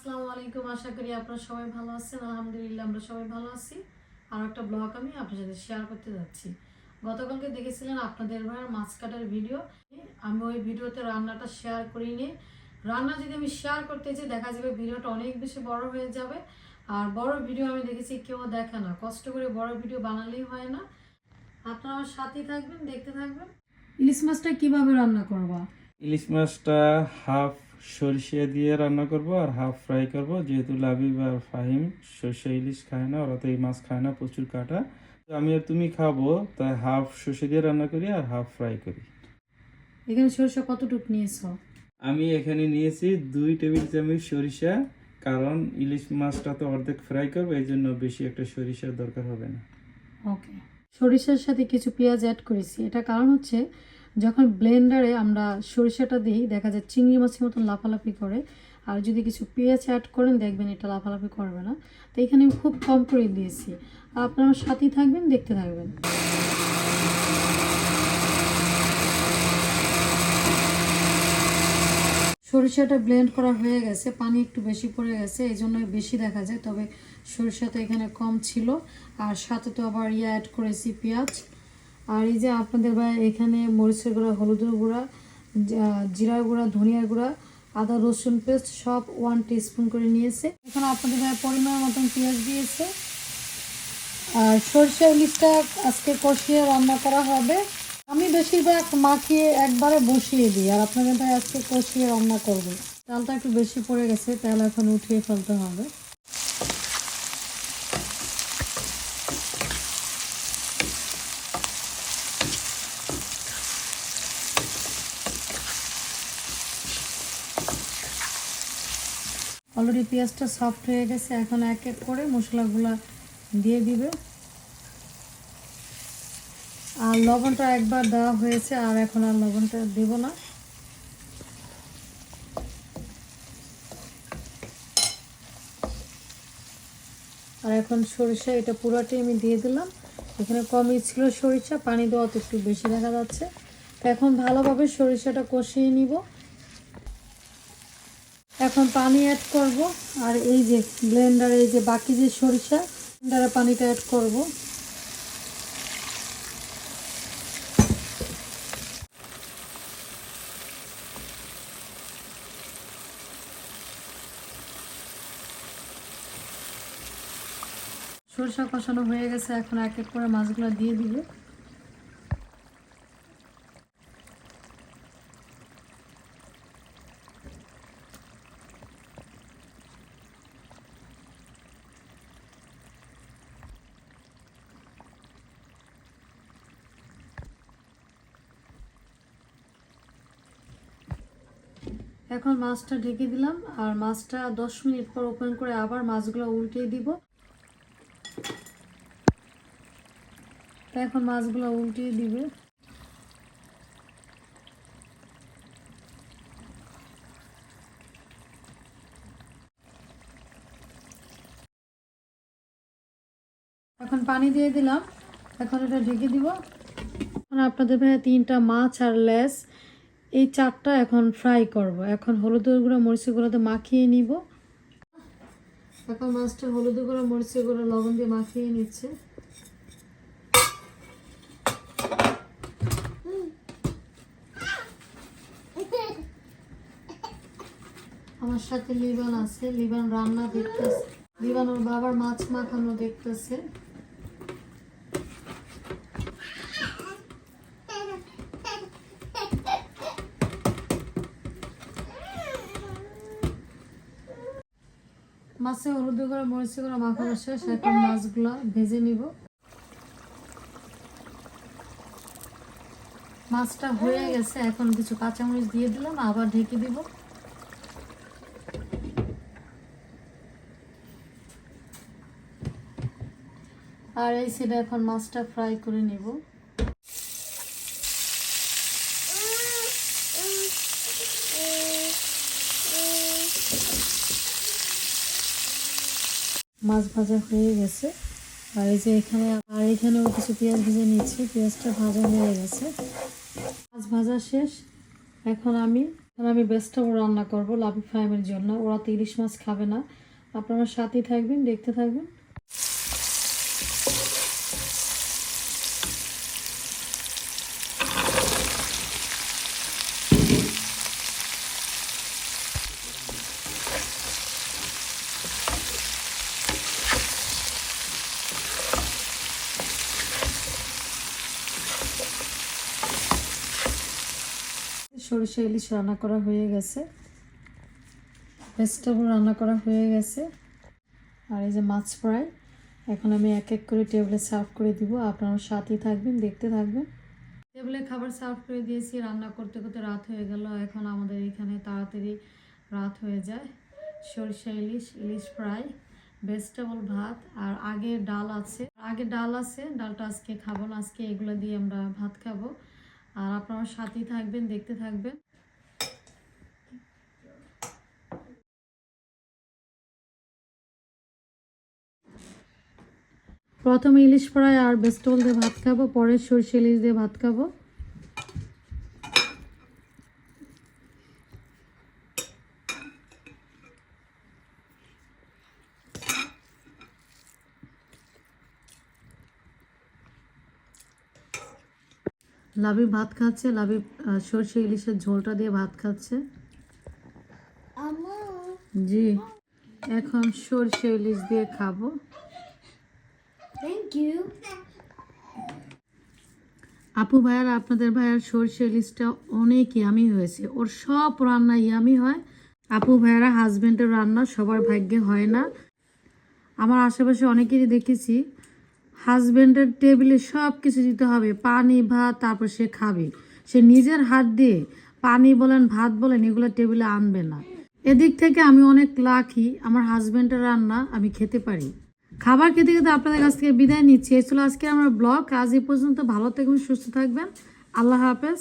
আসসালামু আলাইকুম। আশা করি আপনারা সবাই ভালো আছেন। আলহামদুলিল্লাহ, আমরা সবাই ভালো আছি। আর একটা ব্লগ আমি আপনার সাথে শেয়ার করতে যাচ্ছি। গতকালকে দেখেছিলেন আপনাদের ভাইয়ের মাছ কাটার ভিডিও আমি ওই ভিডিওতে রান্নাটা শেয়ার করিনি। রান্না যদি আমি শেয়ার করতে চাই দেখা যাবে ভিডিওটা অনেক বেশি বড় হয়ে যাবে। আর বড় ভিডিও আমি দেখেছি, কেউ দেখে না। কষ্ট করে বড় ভিডিও বানালেই হয় না। আপনারা আমার সাথেই থাকবেন, দেখতে থাকবেন। ইলিশ মাছটা কীভাবে রান্না করবা? ইলিশ মাছটা হাফ সরিষা দিয়ে রান্না করব আর হাফ ফ্রাই করব। যেহেতু লাবিব আর ফাহিম সর্ষে ইলিশ খায় না ওরা তো এই মাছ খায় না প্রচুর কাটা। আমি আর তুমি খাব তাই হাফ সর্ষে দিয়ে রান্না করি আর হাফ ফ্রাই করি। এখানে সরষে কতটুকু নিয়েছো? আমি এখানে নিয়েছি দুই টেবিল চামচ সরিষা কারণ ইলিশ মাছটা তো অর্ধেক ফ্রাই করব এই জন্য বেশি একটা সরিষার দরকার হবে না। ওকে সরিষার সাথে কিছু পেঁয়াজ অ্যাড করেছি। এটা কারণ হচ্ছে যখন ব্লেন্ডারে আমরা সরিষাটা দিই, দেখা যায় চিংড়ি মাছের মতন লাফালাফি করে। আর যদি কিছু পেঁয়াজ অ্যাড করেন, দেখবেন এটা লাফালাফি করবে না। তো এখানে আমি খুব কম করে দিয়েছি। আপনারা সাথেই থাকবেন, দেখতে থাকবেন। সরিষাটা ব্লেন্ড করা হয়ে গেছে, পানি একটু বেশি পড়ে গেছে, এই জন্য বেশি দেখা যায়। তবে সরিষাটা এখানে কম ছিল। আর সাথে তো আবার ইয়ে অ্যাড করেছি পেঁয়াজ। আর এই যে আপনাদের ভাই, এখানে মরিচের গুঁড়া, হলুদের গুঁড়া জিরার গুঁড়া, ধনিয়ার গুঁড়া, আদা, রসুন পেস্ট সব ওয়ান টিস্পুন করে নিয়েছে। এখন আপনাদের ভাই পরিমাণ মতন পেঁয়াজ দিয়েছে। আর সরষে ইলিশটা আজকে কষিয়ে রান্না করা হবে। আমি বেশিরভাগ মাখিয়ে একবারে বসিয়ে দিই, আর আপনাদের ভাই আজকে কষিয়ে রান্না করবে। চালটা একটু বেশি পড়ে গেছে, তেল এখন উঠিয়ে ফেলতে হবে। অলরেডি পেঁয়াজটা সফট হয়ে গেছে, এখন এক এক করে মশলাগুলো দিয়ে দিবে। আর লবণটা একবার দেওয়া হয়েছে, আর এখন আর লবণটা দেব না। আর এখন সরিষা, এটা পুরোটাই আমি দিয়ে দিলাম। এখানে কমই ছিল সরিষা, পানি দেওয়া তো একটু বেশি দেখা যাচ্ছে। এখন ভালোভাবে সরিষাটা কষিয়ে নিব। এখন পানি অ্যাড করব। আর এই যে ব্লেন্ডারে এই যে বাকি যে সরিষা ব্লেন্ডারে পানিটা অ্যাড করব। সরিষা কষানো হয়ে গেছে, এখন এক এক করে মাছগুলো দিয়ে দিবে। এখন মাছটা ঢেকে দিলাম আর মাছটা দশ মিনিট পর ওপেন করে আবার মাছগুলো উল্টে দিব। এখন মাছগুলো উল্টিয়ে দিবে। এখন পানি দিয়ে দিলাম। এখন এটা ঢেকে দিব। এখন আপনাদের ভাই তিনটা মাছ আর লেস। এই চারটা এখন ফ্রাই করব। এখন হলুদের গুঁড়ো, মরিচের গুঁড়োতে মাখিয়ে নিব। এখন মাছটা হলুদের গুঁড়ো, মরিচের গুঁড়ো, লবণ দিয়ে মাখিয়ে নিচ্ছে। আমার সাথে লিবান আছে। লিবান রান্না দেখতেছে। লিবান ওর বাবার মাছ মাখানো দেখতেছে। মাছে হলুদ করে মরিচ করে মাখানো শেষ এখন মাছগুলো ভেজে নিব। মাছটা হয়ে গেছে এখন কিছু কাঁচামরিচ দিয়ে দিলাম আবার ঢেকে দিব। আর এই সাইডে এখন মাছটা ফ্রাই করে নিব। মাছ ভাজা হয়ে গেছে। আর এই যে এখানে, আর এখানেও কিছু পেঁয়াজ ভেজে নিচ্ছি পেঁয়াজটা ভাজা হয়ে গেছে। মাছ ভাজা শেষ। এখন আমি এখন আমি ভেজিটেবল রান্না করব লাভি ফাইমের জন্য। ওরা তো ইলিশ মাছ খাবে না। আপনারা সাথেই থাকবেন, দেখতে থাকবেন। সরিষা ইলিশ রান্না করা হয়ে গেছে। ভেজিটেবল রান্না করা হয়ে গেছে। আর এই যে মাছ ফ্রাই, এখন আমি এক এক করে টেবিলে সার্ভ করে দিব। আপনারা সাথেই থাকবেন, দেখতে থাকবেন। টেবিলে খাবার সার্ভ করে দিয়েছি, রান্না করতে করতে রাত হয়ে গেল। এখন আমাদের এখানে তাড়াতাড়ি রাত হয়ে যায়। সরিষা ইলিশ ইলিশ ফ্রাই ভেজিটেবল ভাত, আর আগে ডাল আছে। আগে ডাল আছে, ডালটা আজকে খাব না, আজকে এগুলো দিয়ে আমরা ভাত খাব। আর আপনার সাথেই থাকবেন, দেখতে থাকবেন। প্রথমে ইলিশ ফ্রাই আর বেস্টল দিয়ে ভাত খাব, পরে সরষে ইলিশ দিয়ে ভাত খাব। লাবি ভাত খাচ্ছে লাভি সরষে ইলিশের ঝোলটা দিয়ে ভাত খাচ্ছে। জি এখন সরষে ইলিশ দিয়ে খাব. আপু ভাইয়ার আপনাদের ভাইয়ার সরষে ইলিশটা অনেক ইয়ামি হয়েছে। ওর সব রান্না ইয়ামি হয়। আপু ভাইয়ারা হাজবেন্ডের রান্না সবার ভাগ্যে হয় না। আমার আশেপাশে অনেকেরই দেখেছি হাজবেন্ডের টেবিলে সব কিছু দিতে হবে, পানি, ভাত, তারপর সে খাবে। সে নিজের হাত দিয়ে পানি বলেন, ভাত বলেন, এগুলো টেবিলে আনবে না। এদিক থেকে আমি অনেক লাখি আমার হাজব্যান্ডের রান্না আমি খেতে পারি। খাবার খেতে খেতে আপনাদের কাছ থেকে বিদায় নিচ্ছি। এই ছিল আজকে আমার ব্লগ। আজ এই পর্যন্ত ভালো থাকবেন, সুস্থ থাকবেন। আল্লাহ হাফেজ।